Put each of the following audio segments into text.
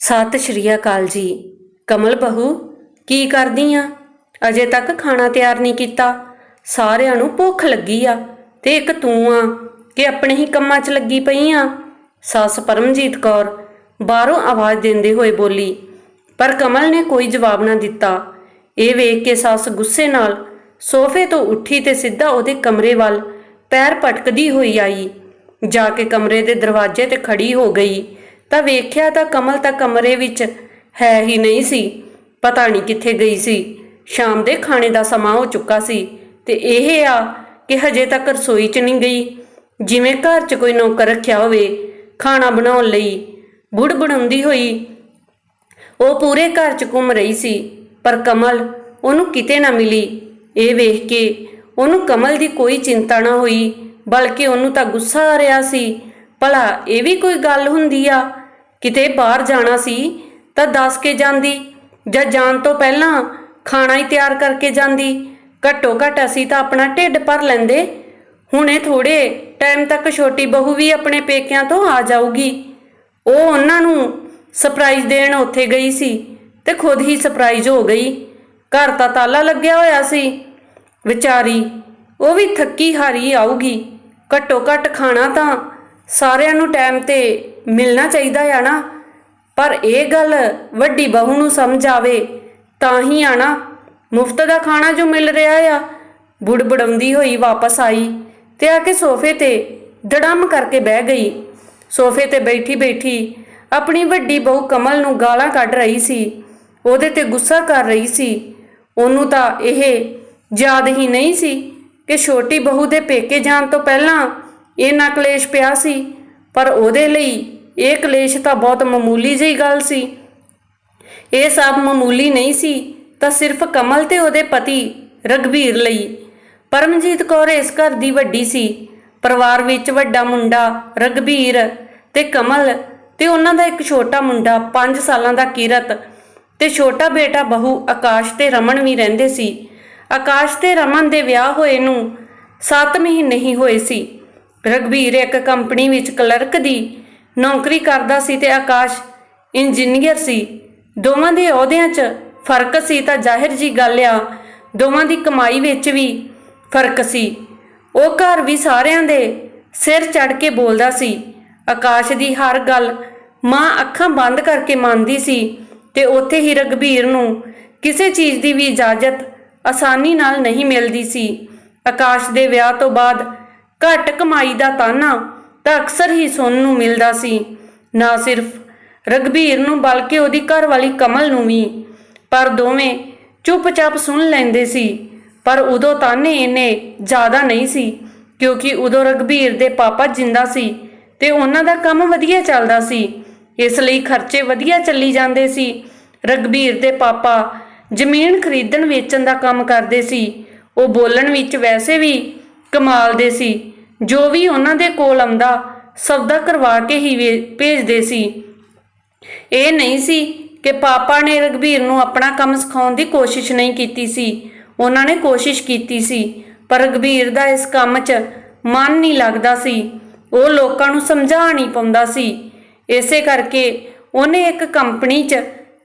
ਸਤਿ ਸ਼੍ਰੀ ਅਕਾਲ ਜੀ। ਕਮਲ ਬਹੂ, ਕੀ ਕਰਦੀ ਆ? ਅਜੇ ਤੱਕ ਖਾਣਾ ਤਿਆਰ ਨਹੀਂ ਕੀਤਾ। ਸਾਰਿਆਂ ਨੂੰ ਭੁੱਖ ਲੱਗੀ ਆ। ਤੇ ਇੱਕ ਤੂੰ ਆ ਕਿ ਆਪਣੇ ਹੀ ਕੰਮਾਂ 'ਚ ਲੱਗੀ ਪਈ ਆ। ਸੱਸ ਪਰਮਜੀਤ ਕੌਰ ਬਾਹਰੋਂ ਆਵਾਜ਼ ਦਿੰਦੇ ਹੋਏ ਬੋਲੀ, ਪਰ ਕਮਲ ਨੇ ਕੋਈ ਜਵਾਬ ਨਾ ਦਿੱਤਾ। ਇਹ ਵੇਖ ਕੇ ਸੱਸ ਗੁੱਸੇ ਨਾਲ ਸੋਫੇ ਤੋਂ ਉੱਠੀ ਤੇ ਸਿੱਧਾ ਉਹਦੇ ਕਮਰੇ ਵੱਲ ਪੈਰ ਪਟਕਦੀ ਹੋਈ ਆਈ। ਜਾ ਕੇ ਕਮਰੇ ਦੇ ਦਰਵਾਜ਼ੇ ਤੇ ਖੜੀ ਹੋ ਗਈ। ਤਾਂ ਵੇਖਿਆ ਤਾਂ ਕਮਲ ਤਾਂ ਕਮਰੇ ਵਿੱਚ ਹੈ ਹੀ ਨਹੀਂ ਸੀ। ਪਤਾ ਨਹੀਂ ਕਿੱਥੇ ਗਈ ਸੀ। ਸ਼ਾਮ ਦੇ ਖਾਣੇ ਦਾ ਸਮਾਂ ਹੋ ਚੁੱਕਾ ਸੀ ਤੇ ਇਹ ਆ ਕਿ ਹਜੇ ਤੱਕ ਰਸੋਈ 'ਚ ਨਹੀਂ ਗਈ। ਜਿਵੇਂ ਘਰ 'ਚ ਕੋਈ ਨੌਕਰ ਰੱਖਿਆ ਹੋਵੇ, ਖਾਣਾ ਬਣਾਉਣ ਲਈ ਬੁੜ ਬਣਾਉਂਦੀ ਹੋਈ, ਉਹ ਪੂਰੇ ਘਰ 'ਚ ਘੁੰਮ ਰਹੀ ਸੀ। ਪਰ ਕਮਲ ਉਹਨੂੰ ਕਿਤੇ ਨਾ ਮਿਲੀ। ਇਹ ਵੇਖ ਕੇ ਉਹਨੂੰ ਕਮਲ ਦੀ ਕੋਈ ਚਿੰਤਾ ਨਾ ਹੋਈ, ਬਲਕਿ ਉਹਨੂੰ ਤਾਂ ਗੁੱਸਾ ਆ ਰਿਹਾ ਸੀ। ਭਲਾ ਇਹ ਵੀ ਕੋਈ ਗੱਲ ਹੁੰਦੀ ਆ ਕਿਤੇ ਬਾਹਰ ਜਾਣਾ ਸੀ ਤਾਂ ਦੱਸ ਕੇ ਜਾਂਦੀ ਜਾਂ ਜਾਣ ਤੋਂ ਪਹਿਲਾਂ ਖਾਣਾ ਹੀ ਤਿਆਰ ਕਰਕੇ ਜਾਂਦੀ। ਘੱਟੋ ਘੱਟ ਅਸੀਂ ਤਾਂ ਆਪਣਾ ਢਿੱਡ ਭਰ ਲੈਂਦੇ। ਹੁਣੇ ਥੋੜੇ ਟਾਈਮ ਤੱਕ ਛੋਟੀ ਬਹੂ ਵੀ ਆਪਣੇ ਪੇਕਿਆਂ ਤੋਂ ਆ ਜਾਊਗੀ। ਉਹ ਉਹਨਾਂ ਨੂੰ ਸਰਪ੍ਰਾਈਜ਼ ਦੇਣ ਉੱਥੇ ਗਈ ਸੀ ਤੇ ਖੁਦ ਹੀ ਸਰਪ੍ਰਾਈਜ਼ ਹੋ ਗਈ। ਘਰ ਤਾਂ ਤਾਲਾ ਲੱਗਿਆ ਹੋਇਆ ਸੀ। ਵਿਚਾਰੀ, ਉਹ ਵੀ ਥੱਕੀ ਹਾਰੀ ਆਊਗੀ। ਘੱਟੋ ਘੱਟ ਖਾਣਾ ਤਾਂ ਸਾਰਿਆਂ ਨੂੰ ਟਾਈਮ ਤੇ ਮਿਲਣਾ ਚਾਹੀਦਾ ਆ ਨਾ। ਪਰ ਇਹ ਗੱਲ ਵੱਡੀ ਬਹੂ ਨੂੰ ਸਮਝ ਆਵੇ, ਤਾਂ ਹੀ ਆਣਾ ਮੁਫਤ ਦਾ ਖਾਣਾ ਜੋ ਮਿਲ ਰਿਹਾ ਆ, ਬੁੜਬੜਾਉਂਦੀ ਹੋਈ ਵਾਪਸ ਆਈ ਤੇ ਆ ਕੇ ਸੋਫੇ ਤੇ ਡੜਮ ਕਰਕੇ ਬਹਿ ਗਈ। ਸੋਫੇ ਤੇ ਬੈਠੀ ਬੈਠੀ ਆਪਣੀ ਵੱਡੀ ਬਹੂ ਕਮਲ ਨੂੰ ਗਾਲਾਂ ਕੱਢ ਰਹੀ ਸੀ। ਉਹਦੇ ਤੇ ਗੁੱਸਾ ਕਰ ਰਹੀ ਸੀ। ਉਹਨੂੰ ਤਾਂ ਇਹ ਯਾਦ ਹੀ ਨਹੀਂ ਸੀ ਕਿ ਛੋਟੀ ਬਹੂ ਦੇ ਪੇਕੇ ਜਾਣ ਤੋਂ ਪਹਿਲਾਂ ਇਹ ਨਾ ਕਲੇਸ਼ ਪਿਆ ਸੀ। ਪਰ ਉਹਦੇ ਲਈ ਇਹ ਕਲੇਸ਼ ਤਾਂ ਬਹੁਤ ਮਾਮੂਲੀ ਜਿਹੀ ਗੱਲ ਸੀ। ਇਹ ਸਭ ਮਾਮੂਲੀ ਨਹੀਂ ਸੀ, ਤਾਂ ਸਿਰਫ ਕਮਲ ਤੇ ਉਹਦੇ ਪਤੀ ਰਗਵੀਰ ਲਈ। ਪਰਮਜੀਤ ਕੌਰ ਇਸ ਘਰ ਦੀ ਵੱਡੀ ਸੀ। ਪਰਿਵਾਰ ਵਿੱਚ ਵੱਡਾ ਮੁੰਡਾ ਰਗਵੀਰ ਤੇ ਕਮਲ ਤੇ ਉਹਨਾਂ ਦਾ ਇੱਕ ਛੋਟਾ ਮੁੰਡਾ 5 ਸਾਲਾਂ ਦਾ ਕੀਰਤ ਤੇ ਛੋਟਾ ਬੇਟਾ ਬਹੂ ਆਕਾਸ਼ ਤੇ ਰਮਨ ਵੀ ਰਹਿੰਦੇ ਸੀ। ਆਕਾਸ਼ ਤੇ ਰਮਨ ਦੇ ਵਿਆਹ ਹੋਏ ਨੂੰ 7 ਮਹੀਨੇ ਹੀ ਹੋਏ ਸੀ। ਰਗਵੀਰ ਇੱਕ ਕੰਪਨੀ ਵਿੱਚ ਕਲਰਕ ਦੀ ਨੌਕਰੀ ਕਰਦਾ ਸੀ ਤੇ ਆਕਾਸ਼ ਇੰਜੀਨੀਅਰ ਸੀ। ਦੋਵਾਂ ਦੇ ਅਹੁਦਿਆਂ 'ਚ ਫ਼ਰਕ ਸੀ ਤਾਂ ਜ਼ਾਹਿਰ ਜੀ ਗੱਲ ਆ, ਦੋਵਾਂ ਦੀ ਕਮਾਈ ਵਿੱਚ ਵੀ ਫ਼ਰਕ ਸੀ। ਉਹ ਘਰ ਵੀ ਸਾਰਿਆਂ ਦੇ ਸਿਰ ਚੜ ਕੇ ਬੋਲਦਾ ਸੀ। ਆਕਾਸ਼ ਦੀ ਹਰ ਗੱਲ ਮਾਂ ਅੱਖਾਂ ਬੰਦ ਕਰਕੇ ਮੰਨਦੀ ਸੀ ਤੇ ਉੱਥੇ ਹੀ ਰਗਵੀਰ ਨੂੰ ਕਿਸੇ ਚੀਜ਼ ਦੀ ਵੀ ਇਜਾਜ਼ਤ ਆਸਾਨੀ ਨਾਲ ਨਹੀਂ ਮਿਲਦੀ ਸੀ। ਆਕਾਸ਼ ਦੇ ਵਿਆਹ ਤੋਂ ਬਾਅਦ ਘੱਟ ਕਮਾਈ ਦਾ ਤਾਨਾ ਤਾਂ ਅਕਸਰ ਹੀ ਸੁਣਨ ਨੂੰ ਮਿਲਦਾ ਸੀ। ਨਾ ਸਿਰਫ ਰਗਵੀਰ ਨੂੰ, ਬਲਕਿ ਉਹਦੀ ਘਰਵਾਲੀ ਕਮਲ ਨੂੰ ਵੀ। ਪਰ ਦੋਵੇਂ ਚੁੱਪਚਾਪ ਸੁਣ ਲੈਂਦੇ ਸੀ। ਪਰ ਉਦੋਂ ਤਾਨੇ ਇੰਨੇ ਜ਼ਿਆਦਾ ਨਹੀਂ ਸੀ, ਕਿਉਂਕਿ ਉਦੋਂ ਰਗਵੀਰ ਦੇ ਪਾਪਾ ਜਿੰਦਾ ਸੀ ਤੇ ਉਹਨਾਂ ਦਾ ਕੰਮ ਵਧੀਆ ਚੱਲਦਾ ਸੀ। ਇਸ ਲਈ ਖਰਚੇ ਵਧੀਆ ਚੱਲੀ ਜਾਂਦੇ ਸੀ। ਰਗਵੀਰ ਦੇ ਪਾਪਾ ਜ਼ਮੀਨ ਖਰੀਦਣ ਵੇਚਣ ਦਾ ਕੰਮ ਕਰਦੇ ਸੀ। ਉਹ ਬੋਲਣ ਵਿੱਚ ਵੈਸੇ ਵੀ ਕਮਾਲ ਦੇ ਸੀ। ਜੋ ਵੀ ਉਹਨਾਂ ਦੇ ਕੋਲ ਆਉਂਦਾ ਸੌਦਾ ਕਰਵਾ ਕੇ ਹੀ ਵੇ- ਭੇਜਦੇ ਸੀ। ਇਹ ਨਹੀਂ ਸੀ ਕਿ ਪਾਪਾ ਨੇ ਰਗਵੀਰ ਨੂੰ ਆਪਣਾ ਕੰਮ ਸਿਖਾਉਣ ਦੀ ਕੋਸ਼ਿਸ਼ ਨਹੀਂ ਕੀਤੀ ਸੀ। ਉਹਨਾਂ ਨੇ ਕੋਸ਼ਿਸ਼ ਕੀਤੀ ਸੀ, ਪਰ ਰਗਵੀਰ ਦਾ ਇਸ ਕੰਮ 'ਚ ਮਨ ਨਹੀਂ ਲੱਗਦਾ ਸੀ। ਉਹ ਲੋਕਾਂ ਨੂੰ ਸਮਝਾ ਨਹੀਂ ਪਾਉਂਦਾ ਸੀ। ਇਸੇ ਕਰਕੇ ਉਹਨੇ ਇੱਕ ਕੰਪਨੀ 'ਚ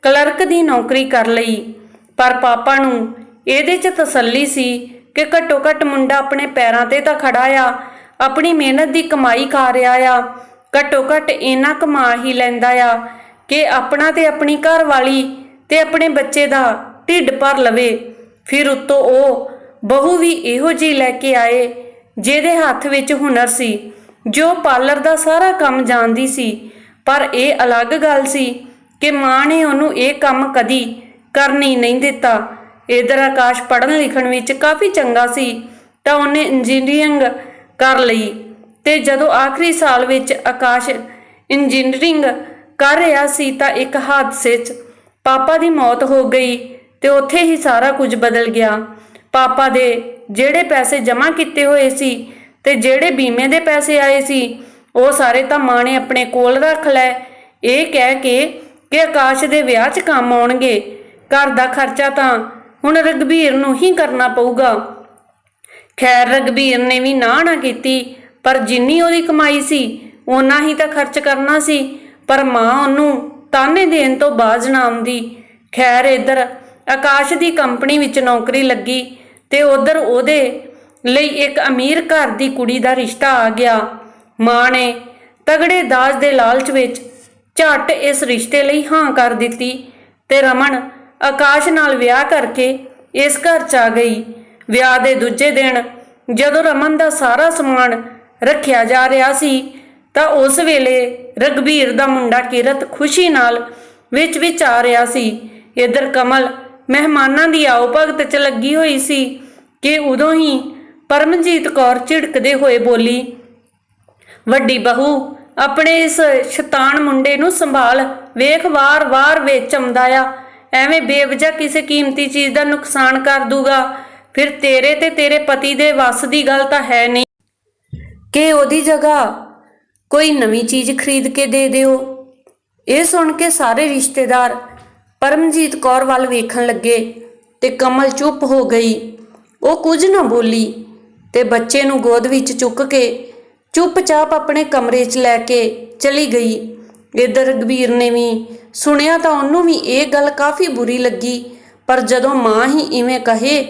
ਕਲਰਕ ਦੀ ਨੌਕਰੀ ਕਰ ਲਈ। ਪਰ ਪਾਪਾ ਨੂੰ ਇਹਦੇ 'ਚ ਤਸੱਲੀ ਸੀ ਕਿ ਘੱਟੋ ਘੱਟ ਮੁੰਡਾ ਆਪਣੇ ਪੈਰਾਂ ਤੇ ਤਾਂ ਖੜਾ ਆ ਆਪਣੀ ਮਿਹਨਤ ਦੀ ਕਮਾਈ ਖਾ ਰਿਹਾ ਆ। ਘੱਟੋ ਘੱਟ ਇੰਨਾ ਕਮਾ ਹੀ ਲੈਂਦਾ ਆ ਕਿ ਆਪਣਾ ਤੇ ਆਪਣੀ ਘਰ ਵਾਲੀ ਤੇ ਆਪਣੇ ਬੱਚੇ ਦਾ ਢਿੱਡ ਭਰ ਲਵੇ। ਫਿਰ ਉੱਤੋਂ ਉਹ ਬਹੂ ਵੀ ਇਹੋ ਜਿਹੀ ਲੈ ਕੇ ਆਏ, ਜਿਹਦੇ ਹੱਥ ਵਿੱਚ ਹੁਨਰ ਸੀ, ਜੋ ਪਾਰਲਰ ਦਾ ਸਾਰਾ ਕੰਮ ਜਾਣਦੀ ਸੀ। ਪਰ ਇਹ ਅਲੱਗ ਗੱਲ ਸੀ ਕਿ ਮਾਂ ਨੇ ਉਹਨੂੰ ਇਹ ਕੰਮ ਕਦੀ ਕਰਨੀ ਨਹੀਂ ਦਿੱਤਾ। ਇਧਰ ਆਕਾਸ਼ ਪੜ੍ਹਨ ਲਿਖਣ ਵਿੱਚ ਕਾਫੀ ਚੰਗਾ ਸੀ, ਤਾਂ ਉਹਨੇ ਇੰਜੀਨੀਅਰਿੰਗ ਕਰ ਲਈ। ਤੇ ਜਦੋਂ ਆਖਰੀ ਸਾਲ ਵਿੱਚ ਆਕਾਸ਼ ਇੰਜੀਨੀਅਰਿੰਗ ਕਰ ਰਿਹਾ ਸੀ ਤਾਂ ਇੱਕ ਹਾਦਸੇ 'ਚ ਪਾਪਾ ਦੀ ਮੌਤ ਹੋ ਗਈ ਤੇ ਉੱਥੇ ਹੀ ਸਾਰਾ ਕੁਝ ਬਦਲ ਗਿਆ। ਪਾਪਾ ਦੇ ਜਿਹੜੇ ਪੈਸੇ ਜਮ੍ਹਾਂ ਕੀਤੇ ਹੋਏ ਸੀ ਤੇ ਜਿਹੜੇ ਬੀਮੇ ਦੇ ਪੈਸੇ ਆਏ ਸੀ, ਉਹ ਸਾਰੇ ਤਾਂ ਮਾਂ ਨੇ ਆਪਣੇ ਕੋਲ ਰੱਖ ਲੈ ਇਹ ਕਹਿ ਕੇ ਕਿ ਆਕਾਸ਼ ਦੇ ਵਿਆਹ 'ਚ ਕੰਮ ਆਉਣਗੇ। ਘਰ ਦਾ ਖਰਚਾ ਤਾਂ ਹੁਣ ਰਗਵੀਰ ਨੂੰ ਹੀ ਕਰਨਾ ਪਊਗਾ। ਖੈਰ ਰਗਵੀਰ ਨੇ ਵੀ ਨਾ ਨਾ ਕੀਤੀ, ਪਰ ਜਿੰਨੀ ਉਹਦੀ ਕਮਾਈ ਸੀ, ਓਨਾ ਹੀ ਤਾਂ ਖਰਚ ਕਰਨਾ ਸੀ, ਪਰ ਮਾਂ ਉਹਨੂੰ ਤਾਨੇ ਦੇਣ ਤੋਂ ਬਾਜ਼ ਨਾ ਆਉਂਦੀ। ਖੈਰ ਇੱਧਰ ਆਕਾਸ਼ ਦੀ ਕੰਪਨੀ ਵਿੱਚ ਨੌਕਰੀ ਲੱਗੀ ਤੇ ਉਧਰ ਉਹਦੇ ਲਈ ਇੱਕ ਅਮੀਰ ਘਰ ਦੀ ਕੁੜੀ ਦਾ ਰਿਸ਼ਤਾ ਆ ਗਿਆ। ਮਾਂ ਨੇ ਤਗੜੇ ਦਾਜ ਦੇ ਲਾਲਚ ਵਿੱਚ ਝੱਟ ਇਸ ਰਿਸ਼ਤੇ ਲਈ ਹਾਂ ਕਰ ਦਿੱਤੀ ਤੇ ਰਮਨ ਆਕਾਸ਼ ਨਾਲ ਵਿਆਹ ਕਰਕੇ ਇਸ ਘਰ ਚ ਆ ਗਈ। ਵਿਆਹ ਦੇ ਦੂਜੇ ਦਿਨ ਜਦੋਂ ਰਮਨ ਦਾ ਸਾਰਾ ਸਮਾਨ ਰੱਖਿਆ ਜਾ ਰਿਹਾ ਸੀ, ਤਾਂ ਉਸ ਵੇਲੇ ਰਗਵੀਰ ਦਾ ਮੁੰਡਾ ਕਿਰਤ ਖੁਸ਼ੀ ਨਾਲ ਵਿੱਚ ਵਿੱਚ ਆ ਰਿਹਾ ਸੀ। ਇਧਰ ਕਮਲ ਮਹਿਮਾਨਾਂ ਦੀ ਆਓ ਭਗਤ ਚ ਲੱਗੀ ਹੋਈ ਸੀ ਕਿ ਉਦੋਂ ਹੀ ਪਰਮਜੀਤ ਕੌਰ ਝਿੜਕਦੇ ਹੋਏ ਬੋਲੀ, ਵੱਡੀ ਬਹੂ, ਆਪਣੇ ਇਸ ਸ਼ੈਤਾਨ ਮੁੰਡੇ ਨੂੰ ਸੰਭਾਲ, ਵੇਖ ਵਾਰ-ਵਾਰ ਵਿੱਚ ਆਉਂਦਾ ਆ। ਐਵੇਂ ਬੇਵਜਾ ਕਿਸੇ ਕੀਮਤੀ ਚੀਜ਼ ਦਾ ਨੁਕਸਾਨ ਕਰ ਦੂਗਾ। ਫਿਰ ਤੇਰੇ ਤੇ ਤੇਰੇ ਪਤੀ ਦੇ ਵੱਸ ਦੀ ਗੱਲ ਤਾਂ ਹੈ ਨਹੀਂ। ਕਿ ਉਹਦੀ ਜਗ੍ਹਾ ਕੋਈ ਨਵੀਂ ਚੀਜ਼ ਖਰੀਦ ਕੇ ਦੇ ਦਿਓ। ਇਹ ਸੁਣ ਕੇ ਸਾਰੇ ਰਿਸ਼ਤੇਦਾਰ ਪਰਮਜੀਤ ਕੌਰ ਵੱਲ ਵੇਖਣ ਲੱਗੇ ਤੇ ਕਮਲ ਚੁੱਪ ਹੋ ਗਈ। ਉਹ ਕੁਝ ਨਾ ਬੋਲੀ ਤੇ ਬੱਚੇ ਨੂੰ ਗੋਦ ਵਿੱਚ ਚੁੱਕ ਕੇ ਚੁੱਪਚਾਪ ਆਪਣੇ ਕਮਰੇ 'ਚ ਲੈ ਕੇ ਚਲੀ ਗਈ। ਇਧਰ ਰਘਬੀਰ ਨੇ ਵੀ ਸੁਣਿਆ ਤਾਂ ਉਹਨੂੰ ਵੀ ਇਹ ਗੱਲ ਕਾਫੀ ਬੁਰੀ ਲੱਗੀ, ਪਰ ਜਦੋਂ ਮਾਂ ਹੀ ਇਵੇਂ ਕਹੇ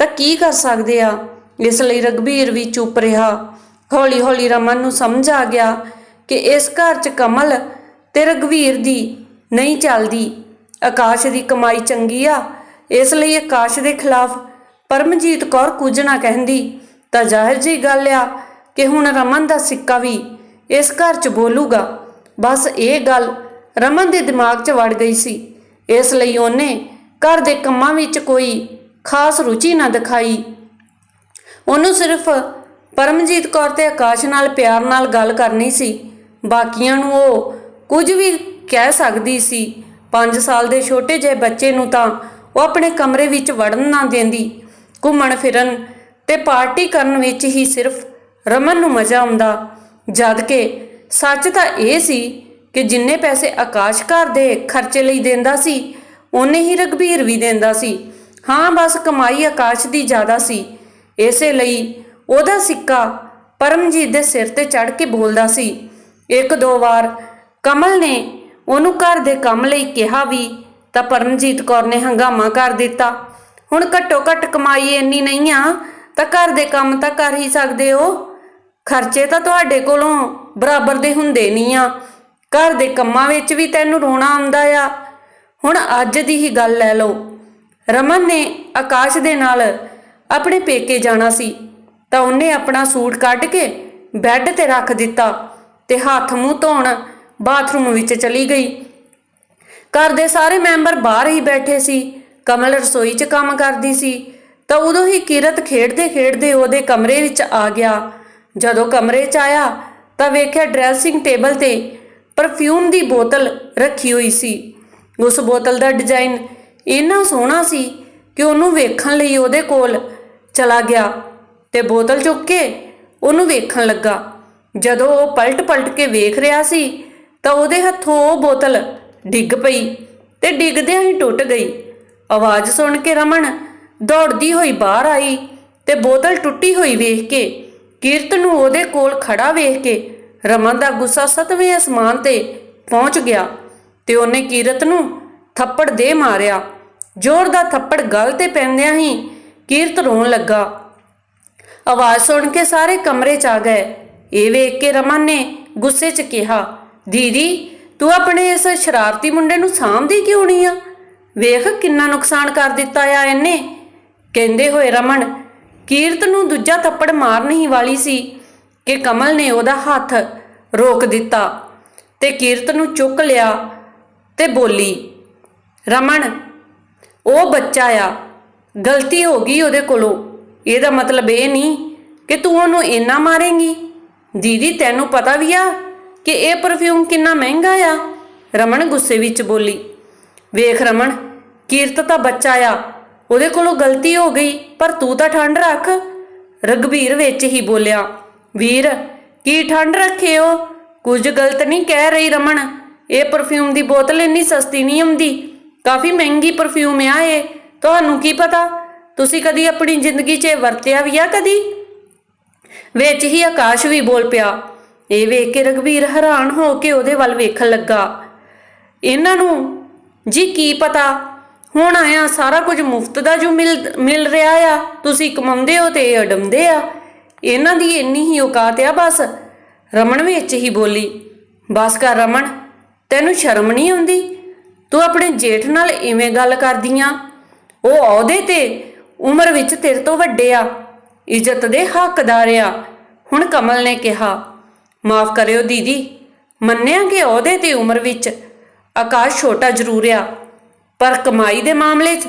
ਤਾਂ ਕੀ ਕਰ ਸਕਦੇ ਆ? ਇਸ ਲਈ ਰਘਬੀਰ ਵੀ ਚੁੱਪ ਰਿਹਾ। ਹੌਲੀ ਹੌਲੀ ਰਮਨ ਨੂੰ ਸਮਝ ਆ ਗਿਆ ਕਿ ਇਸ ਘਰ 'ਚ ਕਮਲ ਤੇ ਰਘਵੀਰ ਦੀ ਨਹੀਂ ਚੱਲਦੀ। ਆਕਾਸ਼ ਦੀ ਕਮਾਈ ਚੰਗੀ ਆ, ਇਸ ਲਈ ਆਕਾਸ਼ ਦੇ ਖਿਲਾਫ ਪਰਮਜੀਤ ਕੌਰ ਕੁਝ ਨਾ ਕਹਿੰਦੀ। ਤਾਂ ਜ਼ਾਹਿਰ ਜੀ ਗੱਲ ਆ ਕਿ ਹੁਣ ਰਮਨ ਦਾ ਸਿੱਕਾ ਵੀ ਇਸ ਘਰ 'ਚ ਬੋਲੂਗਾ। ਬਸ ਇਹ ਗੱਲ ਰਮਨ ਦੇ ਦਿਮਾਗ 'ਚ ਵੜ ਗਈ ਸੀ। ਇਸ ਲਈ ਉਹਨੇ ਘਰ ਦੇ ਕੰਮਾਂ ਵਿੱਚ ਕੋਈ ਖਾਸ ਰੁਚੀ ਨਾ ਦਿਖਾਈ। ਉਹਨੂੰ ਸਿਰਫ ਪਰਮਜੀਤ ਕੌਰ ਤੇ ਆਕਾਸ਼ ਨਾਲ ਪਿਆਰ ਨਾਲ ਗੱਲ ਕਰਨੀ ਸੀ। ਬਾਕੀਆਂ ਨੂੰ ਉਹ ਕੁਝ ਵੀ ਕਹਿ ਸਕਦੀ ਸੀ। 5 ਸਾਲ ਦੇ ਛੋਟੇ ਜਿਹੇ ਬੱਚੇ ਨੂੰ ਤਾਂ ਉਹ ਆਪਣੇ ਕਮਰੇ ਵਿੱਚ ਵੜਨ ਨਾ ਦਿੰਦੀ। ਘੁੰਮਣ ਫਿਰਨ ਤੇ ਪਾਰਟੀ ਕਰਨ ਵਿੱਚ ਹੀ ਸਿਰਫ ਰਮਨ ਨੂੰ ਮਜ਼ਾ ਆਉਂਦਾ। ਜਦ ਕਿ ਸੱਚ ਤਾਂ ਇਹ ਸੀ ਕਿ ਜਿੰਨੇ ਪੈਸੇ ਆਕਾਸ਼ ਘਰ ਦੇ ਖਰਚੇ ਲਈ ਦਿੰਦਾ ਸੀ ਉਹਨੇ ਹੀ ਰਗਵੀਰ ਵੀ ਦਿੰਦਾ ਸੀ। ਹਾਂ, ਬਸ ਕਮਾਈ ਆਕਾਸ਼ ਦੀ ਜ਼ਿਆਦਾ ਸੀ। ਇਸੇ ਲਈ ਉਹਦਾ ਸਿੱਕਾ ਪਰਮਜੀਤ ਦੇ ਸਿਰ ਤੇ ਚੜ ਕੇ ਬੋਲਦਾ ਸੀ। ਇੱਕ ਦੋ ਵਾਰ ਕਮਲ ਨੇ ਉਹਨੂੰ ਘਰ ਦੇ ਕੰਮ ਲਈ ਕਿਹਾ ਵੀ ਤਾਂ ਪਰਮਜੀਤ ਕੌਰ ਨੇ ਹੰਗਾਮਾ ਕਰ ਦਿੱਤਾ। ਹੁਣ ਘੱਟੋ ਘੱਟ ਕਮਾਈ ਇੰਨੀ ਨਹੀਂ ਆ, ਤਾਂ ਘਰ ਦੇ ਕੰਮ ਤਾਂ ਕਰ ਹੀ ਸਕਦੇ ਹੋ। ਖਰਚੇ ਤਾਂ ਤੁਹਾਡੇ ਕੋਲੋਂ ਬਰਾਬਰ ਦੇ ਹੁੰਦੇ ਨਹੀਂ ਆ। ਘਰ ਦੇ ਕੰਮਾਂ ਵਿੱਚ ਵੀ ਤੈਨੂੰ ਰੋਣਾ ਆਉਂਦਾ ਆ। ਹੁਣ ਅੱਜ ਦੀ ਹੀ ਗੱਲ ਲੈ ਲਓ। ਰਮਨ ਨੇ ਆਕਾਸ਼ ਦੇ ਨਾਲ ਆਪਣੇ ਪੇਕੇ ਜਾਣਾ ਸੀ, ਤਾਂ ਉਹਨੇ ਆਪਣਾ ਸੂਟ ਕੱਢ ਕੇ ਬੈੱਡ ਤੇ ਰੱਖ ਦਿੱਤਾ ਤੇ ਹੱਥ ਮੂੰਹ ਧੋਣ ਬਾਥਰੂਮ ਵਿੱਚ ਚਲੀ ਗਈ। ਘਰ ਦੇ ਸਾਰੇ ਮੈਂਬਰ ਬਾਹਰ ਹੀ ਬੈਠੇ ਸੀ, ਕਮਲ ਰਸੋਈ 'ਚ ਕੰਮ ਕਰਦੀ ਸੀ, ਤਾਂ ਉਦੋਂ ਹੀ ਕਿਰਤ ਖੇਡਦੇ ਖੇਡਦੇ ਉਹਦੇ ਕਮਰੇ ਵਿੱਚ ਆ ਗਿਆ। ਜਦੋਂ ਕਮਰੇ 'ਚ ਆਇਆ, ਤਾਂ ਵੇਖਿਆ ਡਰੈਸਿੰਗ ਟੇਬਲ ਤੇ ਪਰਫਿਊਮ ਦੀ ਬੋਤਲ ਰੱਖੀ ਹੋਈ ਸੀ। ਉਸ ਬੋਤਲ ਦਾ ਡਿਜ਼ਾਈਨ ਇੰਨਾ ਸੋਹਣਾ ਸੀ ਕਿ ਉਹਨੂੰ ਵੇਖਣ ਲਈ ਉਹਦੇ ਕੋਲ ਚਲਾ ਗਿਆ ਤੇ ਬੋਤਲ ਚੁੱਕ ਕੇ ਉਹਨੂੰ ਵੇਖਣ ਲੱਗਾ। ਜਦੋਂ ਉਹ ਪਲਟ-ਪਲਟ ਕੇ ਵੇਖ ਰਿਹਾ ਸੀ, ਤਾਂ ਉਹਦੇ ਹੱਥੋਂ ਉਹ ਬੋਤਲ ਡਿੱਗ ਪਈ ਤੇ ਡਿੱਗਦਿਆਂ ਹੀ ਟੁੱਟ ਗਈ। ਆਵਾਜ਼ ਸੁਣ ਕੇ ਰਮਨ ਦੌੜਦੀ ਹੋਈ ਬਾਹਰ ਆਈ ਤੇ ਬੋਤਲ ਟੁੱਟੀ ਹੋਈ ਵੇਖ ਕੇ, ਕੀਰਤ ਨੂੰ ਉਹਦੇ ਕੋਲ ਖੜਾ ਵੇਖ ਕੇ ਰਮਨ ਦਾ ਗੁੱਸਾ ਸਤਵੇਂ ਅਸਮਾਨ ਤੇ ਪਹੁੰਚ ਗਿਆ ਤੇ ਉਹਨੇ ਕੀਰਤ ਨੂੰ ਥੱਪੜ ਦੇ ਮਾਰਿਆ। ਜ਼ੋਰ ਦਾ ਥੱਪੜ ਗਲ ਤੇ ਪੈਂਦਿਆਂ ਹੀ ਕੀਰਤ ਰੋਣ ਲੱਗਾ। ਆਵਾਜ਼ ਸੁਣ ਕੇ ਸਾਰੇ ਕਮਰੇ 'ਚ ਆ ਗਏ। ਇਹ ਵੇਖ ਕੇ ਰਮਨ ਨੇ ਗੁੱਸੇ 'ਚ ਕਿਹਾ, ਦੀਦੀ, ਤੂੰ ਆਪਣੇ ਇਸ ਸ਼ਰਾਰਤੀ ਮੁੰਡੇ ਨੂੰ ਸਾਂਭਦੀ ਕਿਉਂ ਨਹੀਂ ਆ? ਵੇਖ ਕਿੰਨਾ ਨੁਕਸਾਨ ਕਰ ਦਿੱਤਾ ਆ ਇਹਨੇ। ਕਹਿੰਦੇ ਹੋਏ ਰਮਨ, ਕੀਰਤ ਨੂੰ ਦੂਜਾ ਥੱਪੜ ਮਾਰਨ ਹੀ ਵਾਲੀ ਸੀ ਕਿ ਕਮਲ ਨੇ ਉਹਦਾ ਹੱਥ ਰੋਕ ਦਿੱਤਾ ਤੇ ਕੀਰਤ ਨੂੰ ਚੁੱਕ ਲਿਆ ਤੇ ਬੋਲੀ ਰਮਨ, ਉਹ ਬੱਚਾ ਆ, ਗਲਤੀ ਹੋ ਗਈ ਉਹਦੇ ਕੋਲੋਂ। ਇਹਦਾ ਮਤਲਬ ਇਹ ਨਹੀਂ ਕਿ ਤੂੰ ਉਹਨੂੰ ਇੰਨਾ ਮਾਰੇਂਗੀ। ਦੀਦੀ, ਤੈਨੂੰ ਪਤਾ ਵੀ ਆ ਕਿ ਇਹ ਪਰਫਿਊਮ ਕਿੰਨਾ ਮਹਿੰਗਾ ਆ। ਰਮਨ ਗੁੱਸੇ ਵਿੱਚ ਬੋਲੀ, ਵੇਖ ਰਮਨ, ਕੀਰਤ ਤਾਂ ਬੱਚਾ ਆ, ਉਹਦੇ ਕੋਲੋਂ ਗਲਤੀ ਹੋ ਗਈ, ਪਰ ਤੂੰ ਤਾਂ ਠੰਡ ਰੱਖ। ਰਗਵੀਰ ਵਿੱਚ ਹੀ ਬੋਲਿਆ, ਵੀਰ, ਕੀ ਠੰਡ ਰੱਖੇ ਹੋ? ਕੁਝ ਗਲਤ ਨਹੀਂ ਕਹਿ ਰਹੀ ਰਮਨ। ਇਹ ਪਰਫਿਊਮ ਦੀ ਬੋਤਲ ਇੰਨੀ ਸਸਤੀ ਨਹੀਂ ਆਉਂਦੀ। ਕਾਫੀ ਮਹਿੰਗੀ ਪਰਫਿਊਮ ਆ ਇਹ। ਤੁਹਾਨੂੰ ਕੀ ਪਤਾ? ਤੁਸੀਂ ਕਦੀ ਆਪਣੀ ਜ਼ਿੰਦਗੀ 'ਚ ਵਰਤਿਆ ਵੀ ਆ ਕਦੀ? ਵਿੱਚ ਹੀ ਆਕਾਸ਼ ਵੀ ਬੋਲ ਪਿਆ। ਇਹ ਵੇਖ ਕੇ ਰਗਵੀਰ ਹੈਰਾਨ ਹੋ ਕੇ ਉਹਦੇ ਵੱਲ ਵੇਖਣ ਲੱਗਾ। ਇਹਨਾਂ ਨੂੰ, ਜੀ ਕੀ ਪਤਾ? ਹੁਣ ਆਇਆ ਸਾਰਾ ਕੁਝ ਮੁਫਤ ਦਾ ਜੋ ਮਿਲ ਮਿਲ ਰਿਹਾ ਆ। ਤੁਸੀਂ ਕਮਾਉਂਦੇ ਹੋ ਤੇ ਅਡਮਦੇ ਆ। ਇਹਨਾਂ ਦੀ ਇੰਨੀ ਹੀ ਔਕਾਤ ਆ ਬਸ। ਰਮਨ ਵਿੱਚ ਹੀ ਬੋਲੀ, ਬਸ ਕਰ ਰਮਨ, ਤੈਨੂੰ ਸ਼ਰਮ ਨਹੀਂ ਆਉਂਦੀ? ਤੂੰ ਆਪਣੇ ਜੇਠ ਨਾਲ ਇਵੇਂ ਗੱਲ ਕਰਦੀਆਂ? ਉਹ ਅਹੁਦੇ ਤੇ ਉਮਰ ਵਿੱਚ ਤੇਰੇ ਤੋਂ ਵੱਡੇ ਆ, ਇੱਜ਼ਤ ਦੇ ਹੱਕਦਾਰ ਆ। ਹੁਣ ਕਮਲ ਨੇ ਕਿਹਾ, ਮਾਫ ਕਰਿਓ ਦੀਦੀ ਮੰਨਿਆ ਕਿ ਅਹੁਦੇ ਤੇ ਉਮਰ ਵਿੱਚ, ਆਕਾਸ਼ ਛੋਟਾ ਜ਼ਰੂਰ ਆ। ਪਰ ਕਮਾਈ ਦੇ ਮਾਮਲੇ 'ਚ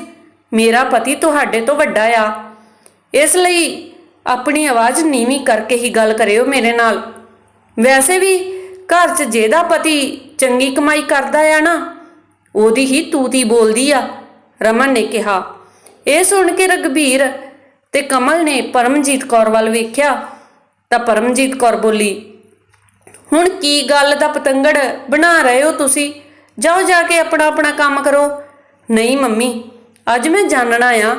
ਮੇਰਾ ਪਤੀ ਤੁਹਾਡੇ ਤੋਂ ਵੱਡਾ ਆ। ਇਸ ਲਈ ਆਪਣੀ ਆਵਾਜ਼ ਨੀਵੀਂ ਕਰਕੇ ਹੀ ਗੱਲ ਕਰਿਓ ਮੇਰੇ ਨਾਲ। ਵੈਸੇ ਵੀ ਘਰ 'ਚ ਜਿਹਦਾ ਪਤੀ ਚੰਗੀ ਕਮਾਈ ਕਰਦਾ ਆ ਨਾ ਉਹਦੀ ਹੀ ਤੂਤੀ ਬੋਲਦੀ ਆ। ਰਮਨ ਨੇ ਕਿਹਾ, ਇਹ ਸੁਣ ਕੇ ਰਗਵੀਰ ਤੇ ਕਮਲ ਨੇ ਪਰਮਜੀਤ ਕੌਰ ਵੱਲ ਵੇਖਿਆ, ਤਾਂ ਪਰਮਜੀਤ ਕੌਰ ਬੋਲੀ, ਹੁਣ ਕੀ ਗੱਲ ਦਾ ਪਤੰਗੜ ਬਣਾ ਰਹੇ ਹੋ ਤੁਸੀਂ? ਜਾਓ ਜਾ ਕੇ ਆਪਣਾ ਆਪਣਾ ਕੰਮ ਕਰੋ। ਨਹੀਂ ਮੰਮੀ, ਅੱਜ ਮੈਂ ਜਾਣਨਾ ਆ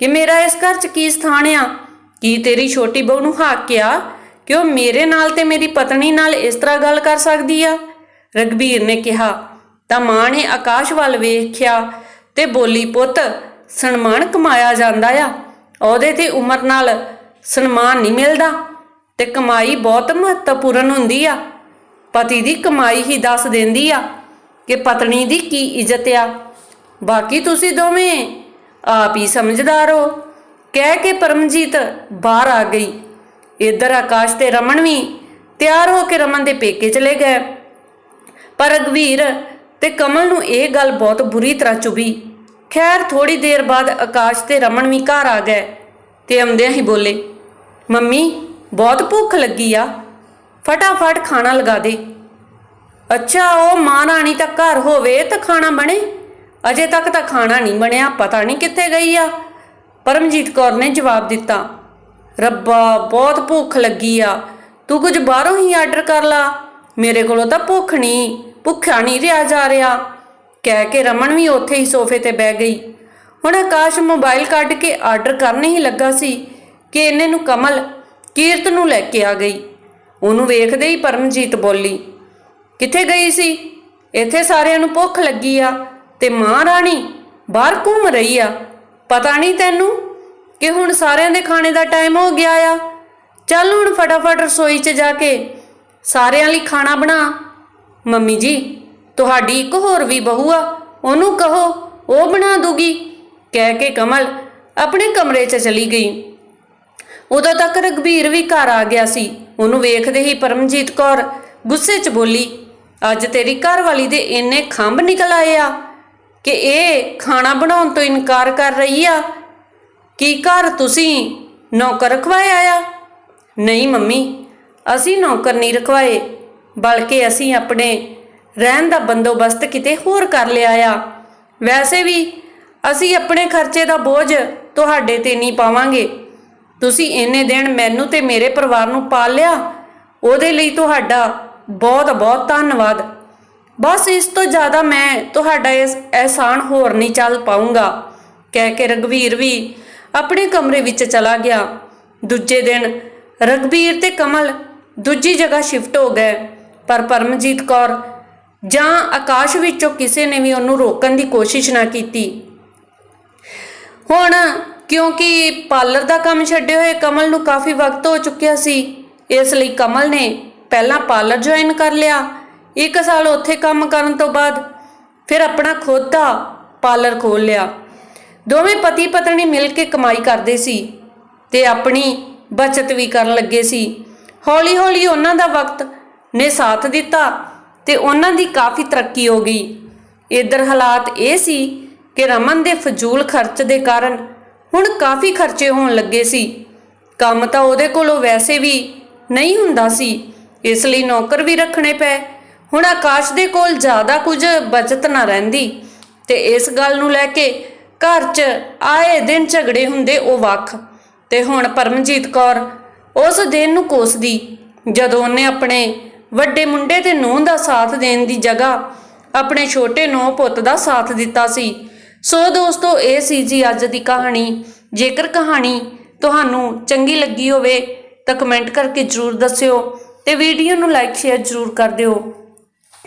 ਕਿ ਮੇਰਾ ਇਸ ਘਰ 'ਚ ਕੀ ਸਥਾਨ ਆ। ਕੀ ਤੇਰੀ ਛੋਟੀ ਬਹੂ ਨੂੰ ਹਾਕਿਆ ਕਿ ਉਹ ਮੇਰੇ ਨਾਲ ਤੇ ਮੇਰੀ ਪਤਨੀ ਨਾਲ ਇਸ ਤਰ੍ਹਾਂ ਗੱਲ ਕਰ ਸਕਦੀ ਆ? ਰਗਵੀਰ ਨੇ ਕਿਹਾ ਤਾਂ ਮਾਂ ਨੇ ਆਕਾਸ਼ ਵੱਲ ਵੇਖਿਆ ਤੇ ਬੋਲੀ, ਪੁੱਤ, ਸਨਮਾਨ ਕਮਾਇਆ ਜਾਂਦਾ ਆ। ਉਹਦੇ ਤੇ ਉਮਰ ਨਾਲ ਸਨਮਾਨ ਨਹੀਂ ਮਿਲਦਾ ਤੇ ਕਮਾਈ ਬਹੁਤ ਮਹੱਤਵਪੂਰਨ ਹੁੰਦੀ ਆ। ਪਤੀ ਦੀ ਕਮਾਈ ਹੀ ਦੱਸ ਦਿੰਦੀ ਆ ਕਿ ਪਤਨੀ ਦੀ ਕੀ ਇੱਜ਼ਤ ਆ। ਬਾਕੀ ਤੁਸੀਂ ਦੋਵੇਂ ਆਪ ਹੀ ਸਮਝਦਾਰ ਹੋ। ਕਹਿ ਕੇ ਪਰਮਜੀਤ ਬਾਹਰ ਆ ਗਈ। ਇੱਧਰ ਆਕਾਸ਼ ਤੇ ਰਮਨ ਵੀ ਤਿਆਰ ਹੋ ਕੇ ਰਮਨ ਦੇ ਪੇਕੇ ਚਲੇ ਗਏ। ਪਰ ਰਘਵੀਰ ਤੇ ਕਮਲ ਨੂੰ ਇਹ ਗੱਲ ਬਹੁਤ ਬੁਰੀ ਤਰ੍ਹਾਂ ਚੁਭੀ। ਖੈਰ ਥੋੜੀ ਦੇਰ ਬਾਅਦ ਆਕਾਸ਼ ਤੇ ਰਮਨ ਵੀ ਘਰ ਆ ਗਏ ਤੇ ਆਉਂਦਿਆਂ ਹੀ ਬੋਲੇ, ਮੰਮੀ, ਬਹੁਤ ਭੁੱਖ ਲੱਗੀ ਆ। ਫਟਾਫਟ ਖਾਣਾ ਲਗਾ ਦੇ। ਅੱਛਾ, ਉਹ ਮਾਂ ਰਾਣੀ ਤਾਂ ਘਰ ਹੋਵੇ ਤਾਂ ਖਾਣਾ ਬਣੇ। ਅਜੇ ਤੱਕ ਤਾਂ ਖਾਣਾ ਨਹੀਂ ਬਣਿਆ, ਪਤਾ ਨਹੀਂ ਕਿੱਥੇ ਗਈ ਆ। ਪਰਮਜੀਤ ਕੌਰ ਨੇ ਜਵਾਬ ਦਿੱਤਾ, ਰੱਬਾ, ਬਹੁਤ ਭੁੱਖ ਲੱਗੀ ਆ। ਤੂੰ ਕੁਝ ਬਾਹਰੋਂ ਹੀ ਆਰਡਰ ਕਰ ਲਾ। ਮੇਰੇ ਕੋਲੋਂ ਤਾਂ ਭੁੱਖ ਨਹੀਂ। ਭੁੱਖਾ ਨਹੀਂ ਰਿਹਾ ਜਾ ਰਿਹਾ। ਕਹਿ ਕੇ ਰਮਨ ਵੀ ਉੱਥੇ ਹੀ ਸੋਫੇ ਤੇ ਬਹਿ ਗਈ। ਹੁਣ ਆਕਾਸ਼ ਮੋਬਾਈਲ ਕੱਢ ਕੇ ਆਰਡਰ ਕਰਨ ਹੀ ਲੱਗਾ ਸੀ ਕਿ ਇਹਨੇ ਨੂੰ ਕਮਲ, ਕੀਰਤ ਨੂੰ ਲੈ ਕੇ ਆ ਗਈ। ਉਹਨੂੰ ਵੇਖਦੇ ਹੀ ਪਰਮਜੀਤ ਬੋਲੀ, ਕਿੱਥੇ ਗਈ ਸੀ? ਇੱਥੇ ਸਾਰਿਆਂ ਨੂੰ ਭੁੱਖ ਲੱਗੀ ਆ ਤੇ ਮਾਂ ਰਾਣੀ ਬਾਹਰ ਘੁੰਮ ਰਹੀ ਆ। ਪਤਾ ਨਹੀਂ ਤੈਨੂੰ ਕਿ ਹੁਣ ਸਾਰਿਆਂ ਦੇ ਖਾਣੇ ਦਾ ਟਾਈਮ ਹੋ ਗਿਆ ਆ। ਚੱਲ ਹੁਣ ਫਟਾਫਟ ਰਸੋਈ 'ਚ ਜਾ ਕੇ ਸਾਰਿਆਂ ਲਈ ਖਾਣਾ ਬਣਾ। ਮੰਮੀ ਜੀ, ਤੁਹਾਡੀ ਇੱਕ ਹੋਰ ਵੀ ਬਹੂ ਆ, ਉਹਨੂੰ ਕਹੋ, ਉਹ ਬਣਾ ਦੂਗੀ। ਕਹਿ ਕੇ ਕਮਲ ਆਪਣੇ ਕਮਰੇ 'ਚ ਚਲੀ ਗਈ। ਉਦੋਂ ਤੱਕ ਰਗਵੀਰ ਵੀ ਘਰ ਆ ਗਿਆ ਸੀ। ਉਹਨੂੰ ਵੇਖਦੇ ਹੀ ਪਰਮਜੀਤ ਕੌਰ ਗੁੱਸੇ 'ਚ ਬੋਲੀ, ਅੱਜ ਤੇਰੀ ਘਰ ਵਾਲੀ ਦੇ ਇੰਨੇ ਖੰਭ ਨਿਕਲ ਆਏ ਆ ਕਿ ਇਹ ਖਾਣਾ ਬਣਾਉਣ ਤੋਂ ਇਨਕਾਰ ਕਰ ਰਹੀ ਆ। ਕੀ ਘਰ ਤੁਸੀਂ ਨੌਕਰ ਰਖਵਾਇਆ ਆ ਨਹੀਂ ਮੰਮੀ, ਅਸੀਂ ਨੌਕਰ ਨਹੀਂ ਰਖਵਾਏ। ਬਲਕਿ ਅਸੀਂ ਆਪਣੇ ਰਹਿਣ ਦਾ ਬੰਦੋਬਸਤ ਕਿਤੇ ਹੋਰ ਕਰ ਲਿਆ ਆ। ਵੈਸੇ ਵੀ ਅਸੀਂ ਆਪਣੇ ਖਰਚੇ ਦਾ ਬੋਝ ਤੁਹਾਡੇ ਤੇ ਨਹੀਂ ਪਾਵਾਂਗੇ। ਤੁਸੀਂ ਇੰਨੇ ਦਿਨ ਮੈਨੂੰ ਤੇ ਮੇਰੇ ਪਰਿਵਾਰ ਨੂੰ ਪਾਲਿਆ ਉਹਦੇ ਲਈ ਤੁਹਾਡਾ ਬਹੁਤ ਬਹੁਤ ਧੰਨਵਾਦ। ਬਸ ਇਸ ਤੋਂ ਜ਼ਿਆਦਾ ਮੈਂ ਤੁਹਾਡਾ ਇਸ ਅਹਿਸਾਨ ਹੋਰ ਨਹੀਂ ਚੱਲ ਪਾਉਂਗਾ ਕਹਿ ਕੇ ਰਗਵੀਰ ਵੀ ਆਪਣੇ ਕਮਰੇ ਵਿੱਚ ਚਲਾ ਗਿਆ। ਦੂਜੇ ਦਿਨ ਰਗਵੀਰ ਤੇ ਕਮਲ ਦੂਜੀ ਜਗ੍ਹਾ ਸ਼ਿਫਟ ਹੋ ਗਏ। ਪਰ ਪਰਮਜੀਤ ਕੌਰ ਜਾਂ ਆਕਾਸ਼ ਵਿੱਚੋਂ ਕਿਸੇ ਨੇ ਵੀ ਉਹਨੂੰ ਰੋਕਣ ਦੀ ਕੋਸ਼ਿਸ਼ ਨਾ ਕੀਤੀ। ਹੁਣ ਕਿਉਂਕਿ ਪਾਰਲਰ ਦਾ ਕੰਮ ਛੱਡੇ ਹੋਏ ਕਮਲ ਨੂੰ ਕਾਫੀ ਵਕਤ ਹੋ ਚੁੱਕਿਆ ਸੀ, ਇਸ ਲਈ ਕਮਲ ਨੇ ਪਹਿਲਾਂ ਪਾਰਲਰ ਜੁਆਇਨ ਕਰ ਲਿਆ। ਇੱਕ ਸਾਲ ਉੱਥੇ ਕੰਮ ਕਰਨ ਤੋਂ ਬਾਅਦ ਫਿਰ ਆਪਣਾ ਖੁਦ ਦਾ ਪਾਰਲਰ ਖੋਲ ਲਿਆ। ਦੋਵੇਂ ਪਤੀ ਪਤਨੀ ਮਿਲ ਕੇ ਕਮਾਈ ਕਰਦੇ ਸੀ ਤੇ ਆਪਣੀ ਬਚਤ ਵੀ ਕਰਨ ਲੱਗੇ ਸੀ। ਹੌਲੀ ਹੌਲੀ ਉਹਨਾਂ ਦਾ ਵਕਤ ਨੇ ਸਾਥ ਦਿੱਤਾ ਤੇ ਉਹਨਾਂ ਦੀ ਕਾਫੀ ਤਰੱਕੀ ਹੋ ਗਈ। ਇਧਰ ਹਾਲਾਤ ਇਹ ਸੀ ਕਿ ਰਮਨ ਦੇ ਫਜ਼ੂਲ ਖਰਚ ਦੇ ਕਾਰਨ ਹੁਣ ਕਾਫੀ ਖਰਚੇ ਹੋਣ ਲੱਗੇ ਸੀ। ਕੰਮ ਤਾਂ ਉਹਦੇ ਕੋਲੋਂ ਵੈਸੇ ਵੀ ਨਹੀਂ ਹੁੰਦਾ ਸੀ, ਇਸ ਲਈ ਨੌਕਰ ਵੀ ਰੱਖਣੇ ਪਏ। ਹੁਣ ਆਕਾਸ਼ ਦੇ ਕੋਲ ਜ਼ਿਆਦਾ ਕੁਝ ਬਚਤ ਨਾ ਰਹਿੰਦੀ ਤੇ ਇਸ ਗੱਲ ਨੂੰ ਲੈ ਕੇ ਘਰ 'ਚ ਆਏ ਦਿਨ ਝਗੜੇ ਹੁੰਦੇ ਉਹ ਵੱਖ। ਤੇ ਹੁਣ ਪਰਮਜੀਤ ਕੌਰ ਉਸ ਦਿਨ ਨੂੰ ਕੋਸਦੀ ਜਦੋਂ ਉਹਨੇ ਆਪਣੇ ਵੱਡੇ ਮੁੰਡੇ ਤੇ ਨੂੰਹ ਦਾ ਸਾਥ ਦੇਣ ਦੀ ਜਗ੍ਹਾ ਆਪਣੇ ਛੋਟੇ ਨੂੰਹ ਪੁੱਤ ਦਾ ਸਾਥ ਦਿੱਤਾ ਸੀ। ਸੋ ਦੋਸਤੋ, ਇਹ ਸੀ ਜੀ ਅੱਜ ਦੀ ਕਹਾਣੀ। ਜੇਕਰ ਕਹਾਣੀ ਤੁਹਾਨੂੰ ਚੰਗੀ ਲੱਗੀ ਹੋਵੇ ਤਾਂ ਕਮੈਂਟ ਕਰਕੇ ਜਰੂਰ ਦੱਸਿਓ ਤੇ ਵੀਡੀਓ ਨੂੰ ਲਾਈਕ, ਸ਼ੇਅਰ ਜਰੂਰ ਕਰ ਦਿਓ।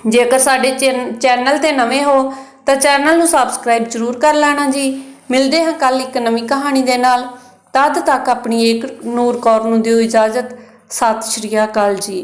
ਜੇਕਰ ਸਾਡੇ ਚੈਨ- ਚੈਨਲ ਤੇ ਨਵੇਂ ਹੋ ਤਾਂ ਚੈਨਲ ਨੂੰ ਸਬਸਕ੍ਰਾਈਬ ਜ਼ਰੂਰ ਕਰ ਲੈਣਾ ਜੀ। ਮਿਲਦੇ ਹਾਂ ਕੱਲ ਇੱਕ ਨਵੀਂ ਕਹਾਣੀ ਦੇ ਨਾਲ। ਤਦ ਤੱਕ ਆਪਣੀ ਏਕ ਨੂਰ ਕੌਰ ਨੂੰ ਦਿਓ ਇਜਾਜ਼ਤ। ਸਤਿ ਸ਼੍ਰੀ ਅਕਾਲ ਜੀ।